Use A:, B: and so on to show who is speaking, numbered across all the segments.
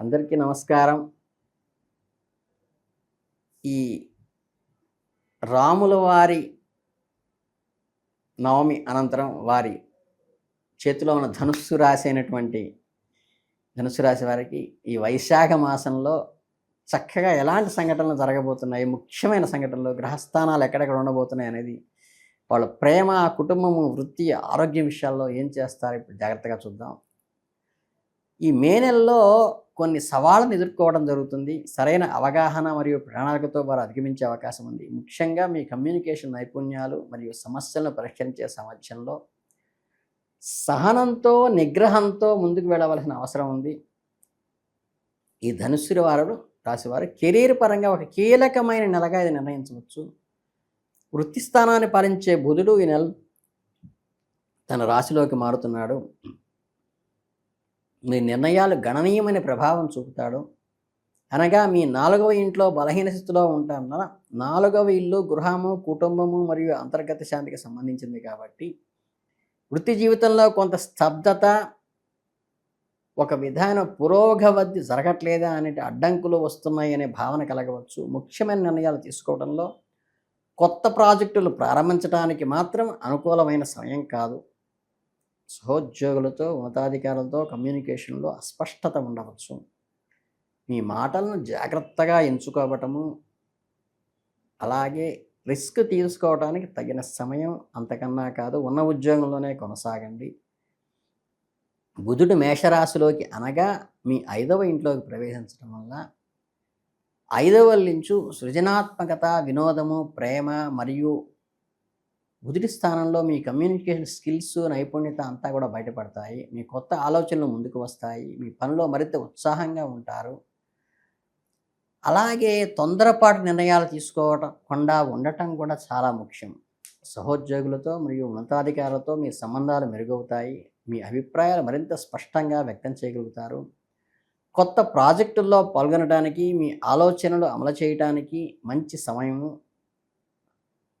A: అందరికీ నమస్కారం. ఈ రాముల వారి నవమి అనంతరం వారి చేతిలో ఉన్న ధనుస్సు రాశి అయినటువంటి ధనుస్సు రాశి వారికి ఈ వైశాఖ మాసంలో చక్కగా ఎలాంటి సంఘటనలు జరగబోతున్నాయి ముఖ్యమైన సంఘటనలు గ్రహస్థానాలు ఎక్కడెక్కడ ఉండబోతున్నాయి అనేది వాళ్ళ ప్రేమ కుటుంబము వృత్తి ఆరోగ్య విషయాల్లో ఏం చేస్తారు? ఇప్పుడు జాగ్రత్తగా చూద్దాం. ఈ మే నెలలో కొన్ని సవాళ్ళను ఎదుర్కోవడం జరుగుతుంది. సరైన అవగాహన మరియు ప్రణాళికతో వారు అధిగమించే అవకాశం ఉంది. ముఖ్యంగా మీ కమ్యూనికేషన్ నైపుణ్యాలు మరియు సమస్యలను పరిష్కరించే సామర్థ్యంలో సహనంతో నిగ్రహంతో ముందుకు వెళ్ళవలసిన అవసరం ఉంది. ఈ ధనుస్సు వారు రాశివారు కెరీర్ పరంగా ఒక కీలకమైన నెలగా ఇది నిర్ణయించవచ్చు. వృత్తి స్థానాన్ని పాలించే బుధుడు ఈ నెల తన రాశిలోకి మారుతున్నాడు. మీ నిర్ణయాలు గణనీయమైన ప్రభావం చూపుతాడు. అనగా మీ నాలుగవ ఇంట్లో బలహీన స్థితిలో ఉంటాన నాలుగవ ఇల్లు గృహము కుటుంబము మరియు అంతర్గత శాంతికి సంబంధించింది కాబట్టి వృత్తి జీవితంలో కొంత స్తబ్దత ఒక విధాన పురోగవద్ది జరగట్లేదా అనే అడ్డంకులు వస్తున్నాయి అనే భావన కలగవచ్చు. ముఖ్యమైన నిర్ణయాలు తీసుకోవడంలో కొత్త ప్రాజెక్టులు ప్రారంభించడానికి మాత్రం అనుకూలమైన సమయం కాదు. సహోద్యోగులతో ఉన్నతాధికారులతో కమ్యూనికేషన్లో అస్పష్టత ఉండవచ్చు. మీ మాటలను జాగ్రత్తగా ఎంచుకోవటము అలాగే రిస్క్ తీసుకోవడానికి తగిన సమయం అంతకన్నా కాదు ఉన్న ఉద్యోగంలోనే కొనసాగండి. బుధుడు మేషరాశిలోకి అనగా మీ ఐదవ ఇంట్లోకి ప్రవేశించడం వల్ల ఐదవ లించు సృజనాత్మకత వినోదము ప్రేమ మరియు మొదటి స్థానంలో మీ కమ్యూనికేషన్ స్కిల్స్ నైపుణ్యత అంతా కూడా బయటపడతాయి. మీ కొత్త ఆలోచనలు ముందుకు వస్తాయి. మీ పనిలో మరింత ఉత్సాహంగా ఉంటారు. అలాగే తొందరపాటు నిర్ణయాలు తీసుకోకుండా ఉండటం కూడా చాలా ముఖ్యం. సహోద్యోగులతో మరియు ఉన్నతాధికారులతో మీ సంబంధాలు మెరుగవుతాయి. మీ అభిప్రాయాలు మరింత స్పష్టంగా వ్యక్తం చేయగలుగుతారు. కొత్త ప్రాజెక్టుల్లో పాల్గొనడానికి మీ ఆలోచనలు అమలు చేయడానికి మంచి సమయము.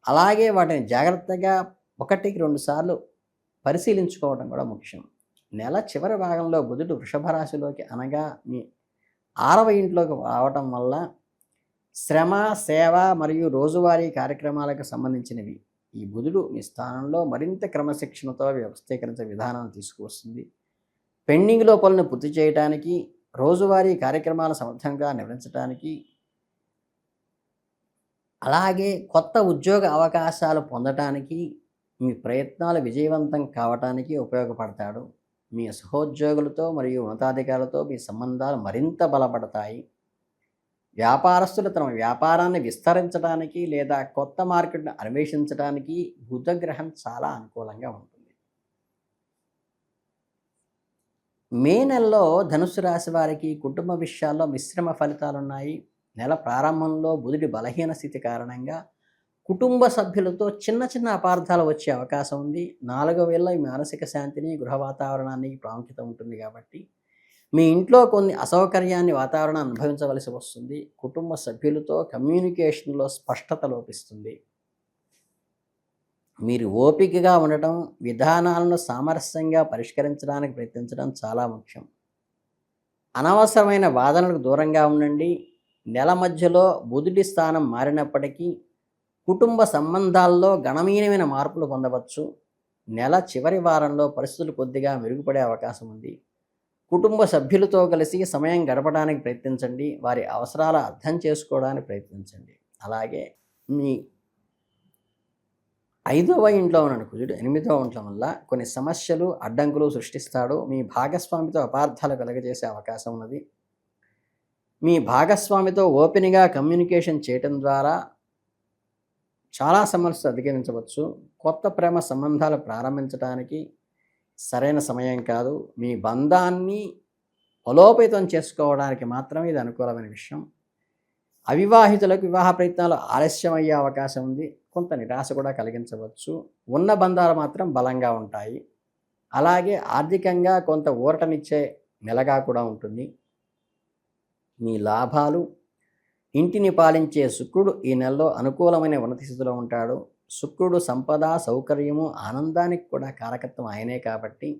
A: అలాగే వాటిని జాగ్రత్తగా ఒకటికి రెండు సార్లు పరిశీలించుకోవడం కూడా ముఖ్యం. నెల చివరి భాగంలో బుధుడు వృషభ రాశిలోకి అనగా మీ ఆరవ ఇంట్లోకి రావటం వల్ల శ్రమ సేవ మరియు రోజువారీ కార్యక్రమాలకు సంబంధించినవి. ఈ బుధుడు మీ స్థానంలో మరింత క్రమశిక్షణతో వ్యవస్థీకరించే విధానాన్ని తీసుకువస్తుంది. పెండింగ్లో పనులను పూర్తి చేయడానికి రోజువారీ కార్యక్రమాల సమర్థంగా నిర్వహించడానికి అలాగే కొత్త ఉద్యోగ అవకాశాలు పొందటానికి మీ ప్రయత్నాలు విజయవంతం కావటానికి ఉపయోగపడతాడు. మీ సహోద్యోగులతో మరియు ఉన్నతాధికారులతో మీ సంబంధాలు మరింత బలపడతాయి. వ్యాపారస్తులు తమ వ్యాపారాన్ని విస్తరించడానికి లేదా కొత్త మార్కెట్ను అన్వేషించడానికి బుధగ్రహం చాలా అనుకూలంగా ఉంటుంది. మే నెలలో ధనుసు రాశి వారికి కుటుంబ విషయాల్లో మిశ్రమ ఫలితాలు ఉన్నాయి నెల ప్రారంభంలో బుధుడి బలహీన స్థితి కారణంగా కుటుంబ సభ్యులతో చిన్న చిన్న అపార్థాలు వచ్చే అవకాశం ఉంది. నాలుగో వేళ ఈ మానసిక శాంతిని గృహ వాతావరణానికి ప్రాముఖ్యత ఉంటుంది కాబట్టి మీ ఇంట్లో కొన్ని అసౌకర్యాన్ని వాతావరణం అనుభవించవలసి వస్తుంది. కుటుంబ సభ్యులతో కమ్యూనికేషన్లో స్పష్టత లోపిస్తుంది. మీరు ఓపికగా ఉండటం విధానాలను సామరస్యంగా పరిష్కరించడానికి ప్రయత్నించడం చాలా ముఖ్యం. అనవసరమైన వాదనలకు దూరంగా ఉండండి. నెల మధ్యలో బుధుడి స్థానం మారినప్పటికీ కుటుంబ సంబంధాల్లో గణనీయమైన మార్పులు పొందవచ్చు. నెల చివరి వారంలో పరిస్థితులు కొద్దిగా మెరుగుపడే అవకాశం ఉంది. కుటుంబ సభ్యులతో కలిసి సమయం గడపడానికి ప్రయత్నించండి. వారి అవసరాలు అర్థం చేసుకోవడానికి ప్రయత్నించండి. అలాగే మీ ఐదవ ఇంట్లో ఉన్న కుజుడు. ఎనిమిదవ ఇంట్లో వల్ల కొన్ని సమస్యలు అడ్డంకులు సృష్టిస్తాడు. మీ భాగస్వామితో అపార్థాలు కలగజేసే అవకాశం ఉన్నది. మీ భాగస్వామితో ఓపెన్గా కమ్యూనికేషన్ చేయటం ద్వారా చాలా సమస్యలు అధిగమించవచ్చు. కొత్త ప్రేమ సంబంధాలు ప్రారంభించడానికి సరైన సమయం కాదు. మీ బంధాన్ని బలోపేతం చేసుకోవడానికి మాత్రమే ఇది అనుకూలమైన విషయం. అవివాహితులకు వివాహ ప్రయత్నాలు ఆలస్యం అయ్యే అవకాశం ఉంది. కొంత నిరాశ కూడా కలిగించవచ్చు. ఉన్న బంధాలు మాత్రం బలంగా ఉంటాయి. అలాగే ఆర్థికంగా కొంత ఊరటనిచ్చే నెలగా కూడా ఉంటుంది. మీ లాభాలు. ఇంటిని పాలించే శుక్రుడు ఈ నెలలో అనుకూలమైన ఉన్నత స్థితిలో ఉంటాడు. శుక్రుడు సంపద సౌకర్యము ఆనందానికి కూడా కారకత్వం ఆయనే కాబట్టి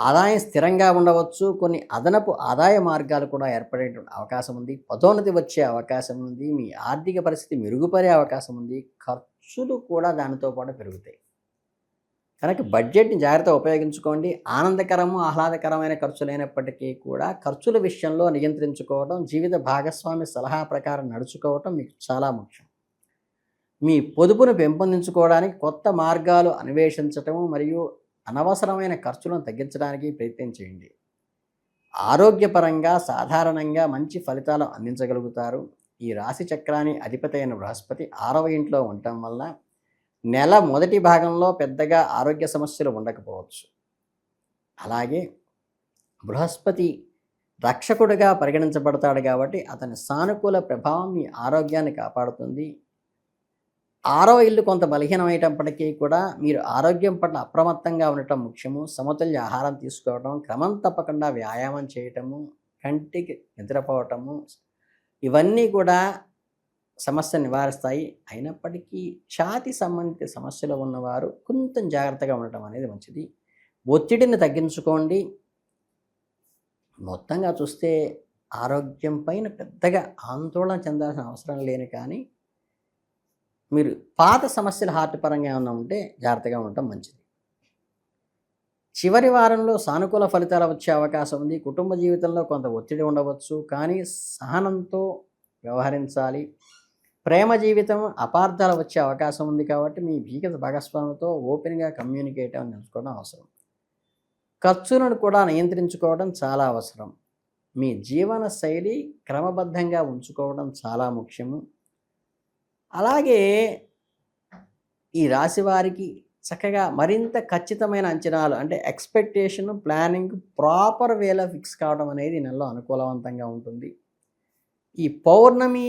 A: ఆదాయం స్థిరంగా ఉండవచ్చు. కొన్ని అదనపు ఆదాయ మార్గాలు కూడా ఏర్పడేటువంటి అవకాశం ఉంది. పదోన్నతి వచ్చే అవకాశం ఉంది. మీ ఆర్థిక పరిస్థితి మెరుగుపడే అవకాశం ఉంది. ఖర్చులు కూడా దానితో పాటు పెరుగుతాయి. కనుక బడ్జెట్ని జాగ్రత్తగా ఉపయోగించుకోండి. ఆనందకరము ఆహ్లాదకరమైన ఖర్చులు అయినప్పటికీ కూడా ఖర్చుల విషయంలో నియంత్రించుకోవడం జీవిత భాగస్వామి సలహా ప్రకారం నడుచుకోవటం మీకు చాలా ముఖ్యం. మీ పొదుపును పెంపొందించుకోవడానికి కొత్త మార్గాలు అన్వేషించటము మరియు అనవసరమైన ఖర్చులను తగ్గించడానికి ప్రయత్నం చేయండి. ఆరోగ్యపరంగా సాధారణంగా మంచి ఫలితాలు అందించగలుగుతారు. ఈ రాశి చక్రాన్ని అధిపతి అయిన బృహస్పతి ఆరవ ఇంట్లో ఉండటం వల్ల నెల మొదటి భాగంలో పెద్దగా ఆరోగ్య సమస్యలు ఉండకపోవచ్చు. అలాగే బృహస్పతి రక్షకుడిగా పరిగణించబడతాడు కాబట్టి అతని సానుకూల ప్రభావం మీ ఆరోగ్యాన్ని కాపాడుతుంది. ఆరో ఇల్లు కొంత బలహీనమైనప్పటికీ కూడా మీరు ఆరోగ్యం పట్ల అప్రమత్తంగా ఉండటం ముఖ్యము. సమతుల్య ఆహారం తీసుకోవటం క్రమం తప్పకుండా వ్యాయామం చేయటము కంటికి నిద్రపోవటము ఇవన్నీ కూడా సమస్య నివారిస్తాయి. అయినప్పటికీ ఛాతి సంబంధిత సమస్యలు ఉన్నవారు కొంచెం జాగ్రత్తగా ఉండటం అనేది మంచిది. ఒత్తిడిని తగ్గించుకోండి. మొత్తంగా చూస్తే ఆరోగ్యం పైన పెద్దగా ఆందోళన చెందాల్సిన అవసరం లేని కానీ మీరు పాత సమస్యలు హార్ట్ పరంగా ఏమైనా ఉంటే జాగ్రత్తగా ఉండటం మంచిది. చివరి వారంలో సానుకూల ఫలితాలు వచ్చే అవకాశం ఉంది. కుటుంబ జీవితంలో కొంత ఒత్తిడి ఉండవచ్చు. కానీ సహనంతో వ్యవహరించాలి. ప్రేమ జీవితం అపార్థాలు వచ్చే అవకాశం ఉంది కాబట్టి మీ భీగత భాగస్వామితో ఓపెన్గా కమ్యూనికేట్ అని తెలుసుకోవడం అవసరం. ఖర్చులను కూడా నియంత్రించుకోవడం చాలా అవసరం. మీ జీవన శైలి క్రమబద్ధంగా ఉంచుకోవడం చాలా ముఖ్యము అలాగే ఈ రాశి వారికి చక్కగా మరింత ఖచ్చితమైన అంచనాలు అంటే ఎక్స్పెక్టేషన్ ప్లానింగ్ ప్రాపర్ వేలో ఫిక్స్ కావడం అనేది నెలలో అనుకూలవంతంగా ఉంటుంది. ఈ పౌర్ణమి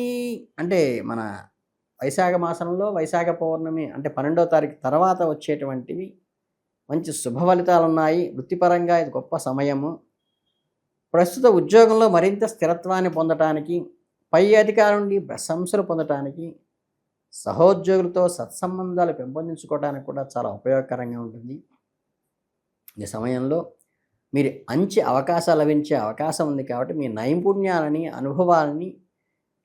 A: అంటే మన వైశాఖ మాసంలో వైశాఖ పౌర్ణమి అంటే పన్నెండో తారీఖు తర్వాత వచ్చేటువంటివి మంచి శుభ ఫలితాలు ఉన్నాయి వృత్తిపరంగా ఇది గొప్ప సమయము. ప్రస్తుత ఉద్యోగంలో మరింత స్థిరత్వాన్ని పొందటానికి పై అధికారం నుండి ప్రశంసలు పొందటానికి సహోద్యోగులతో సత్సంబంధాలు పెంపొందించుకోవడానికి కూడా చాలా ఉపయోగకరంగా ఉంటుంది. ఈ సమయంలో మీరు మంచి అవకాశాలు లభించే అవకాశం ఉంది కాబట్టి మీ నైపుణ్యాలని అనుభవాలని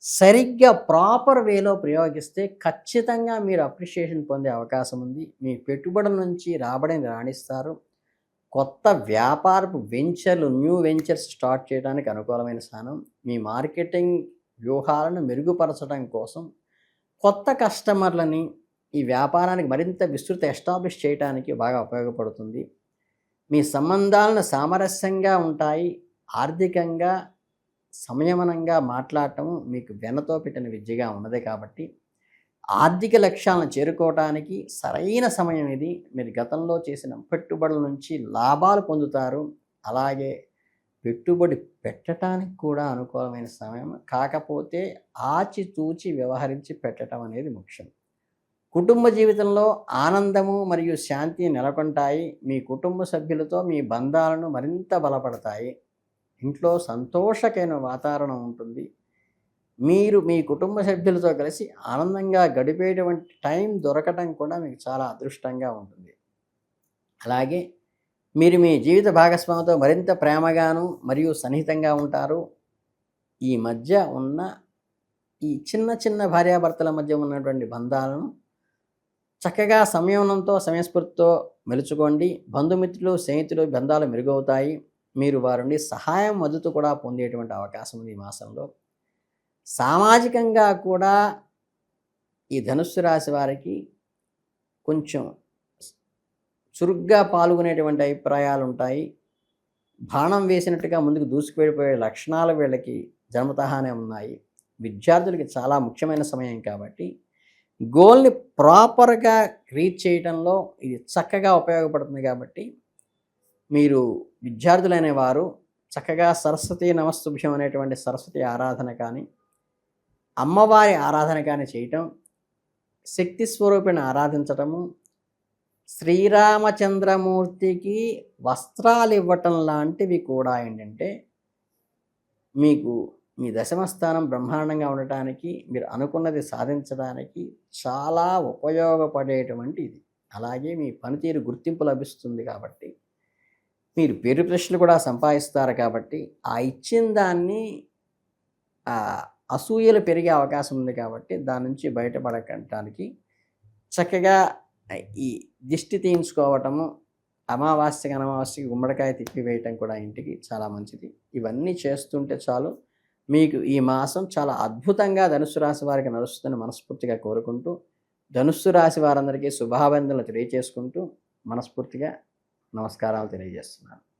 A: సరిగ్గా ప్రాపర్ వేలో ప్రయోగిస్తే ఖచ్చితంగా మీరు అప్రిషియేషన్ పొందే అవకాశం ఉంది. మీ పెట్టుబడుల నుంచి రాబడిని రాణిస్తారు. కొత్త వ్యాపారపు వెంచర్లు న్యూ వెంచర్స్ స్టార్ట్ చేయడానికి అనుకూలమైన స్థానం. మీ మార్కెటింగ్ వ్యూహాలను మెరుగుపరచడం కోసం కొత్త కస్టమర్లని ఈ వ్యాపారానికి మరింత విస్తృత ఎస్టాబ్లిష్ చేయడానికి బాగా ఉపయోగపడుతుంది. మీ సంబంధాలను సామరస్యంగా ఉంటాయి ఆర్థికంగా సంయమనంగా మాట్లాడటం మీకు వెనతో పెట్టిన విద్యగా ఉన్నది కాబట్టి ఆర్థిక లక్ష్యాలను చేరుకోవడానికి సరైన సమయం ఇది. మీరు గతంలో చేసిన పెట్టుబడుల నుంచి లాభాలు పొందుతారు. అలాగే పెట్టుబడి పెట్టడానికి కూడా అనుకూలమైన సమయం. కాకపోతే ఆచితూచి వ్యవహరించి పెట్టడం అనేది ముఖ్యం. కుటుంబ జీవితంలో ఆనందము మరియు శాంతి నెలకొంటాయి. మీ కుటుంబ సభ్యులతో మీ బంధాలను మరింత బలపడతాయి. ఇంట్లో సంతోషకైన వాతావరణం ఉంటుంది. మీరు మీ కుటుంబ సభ్యులతో కలిసి ఆనందంగా గడిపేటువంటి టైం దొరకటం కూడా మీకు చాలా అదృష్టంగా ఉంటుంది. అలాగే మీరు మీ జీవిత భాగస్వామితో మరింత ప్రేమగాను మరియు సన్నిహితంగా ఉంటారు. ఈ మధ్య ఉన్న ఈ చిన్న చిన్న భార్యాభర్తల మధ్య ఉన్నటువంటి బంధాలను చక్కగా సంయమనంతో సమయస్ఫూర్తితో మెలుచుకోండి. బంధుమిత్రులు స్నేహితులు బంధాలు మెరుగవుతాయి. మీరు వారి నుండి సహాయం మద్దతు కూడా పొందేటువంటి అవకాశం ఉంది ఈ మాసంలో. సామాజికంగా కూడా ఈ ధనుస్సు రాశి వారికి కొంచెం చురుగ్గా పాల్గొనేటువంటి అభిప్రాయాలు ఉంటాయి బాణం వేసినట్టుగా ముందుకు దూసుకువెళ్ళిపోయే లక్షణాలు వీళ్ళకి జన్మతహానే ఉన్నాయి. విద్యార్థులకి చాలా ముఖ్యమైన సమయం కాబట్టి గోల్ని ప్రాపర్గా రీచ్ చేయడంలో ఇది చక్కగా ఉపయోగపడుతుంది కాబట్టి మీరు విద్యార్థులైన వారు చక్కగా సరస్వతి నమస్తుభ్యం అనేటువంటి సరస్వతి ఆరాధన కానీ అమ్మవారి ఆరాధన కానీ చేయటం శక్తి స్వరూపిణి ఆరాధించటము శ్రీరామచంద్రమూర్తికి వస్త్రాలు ఇవ్వటం లాంటివి కూడా ఏంటంటే మీకు మీ దశమస్థానం బ్రహ్మాండంగా ఉండటానికి మీరు అనుకున్నది సాధించడానికి చాలా ఉపయోగపడేటువంటి ఇది అలాగే మీ పనితీరు గుర్తింపు లభిస్తుంది కాబట్టి మీరు పేరు ప్రశ్నలు కూడా సంపాదిస్తారు కాబట్టి ఆ ఇచ్చిన దాన్ని అసూయలు పెరిగే అవకాశం ఉంది కాబట్టి దాని నుంచి బయటపడటానికి చక్కగా ఈ దిష్టి తీయించుకోవటము అమావాస్యకి అమావాస్యకి గుమ్మడికాయ తిప్పి వేయటం కూడా ఇంటికి చాలా మంచిది. ఇవన్నీ చేస్తుంటే చాలు. మీకు ఈ మాసం చాలా అద్భుతంగా ధనుసు రాశి వారికి నడుస్తుందని మనస్ఫూర్తిగా కోరుకుంటూ ధనుస్సు రాశి వారందరికీ శుభాభినందనలు తెలియజేసుకుంటూ మనస్ఫూర్తిగా నమస్కారాలు తెలియజేస్తున్నాను.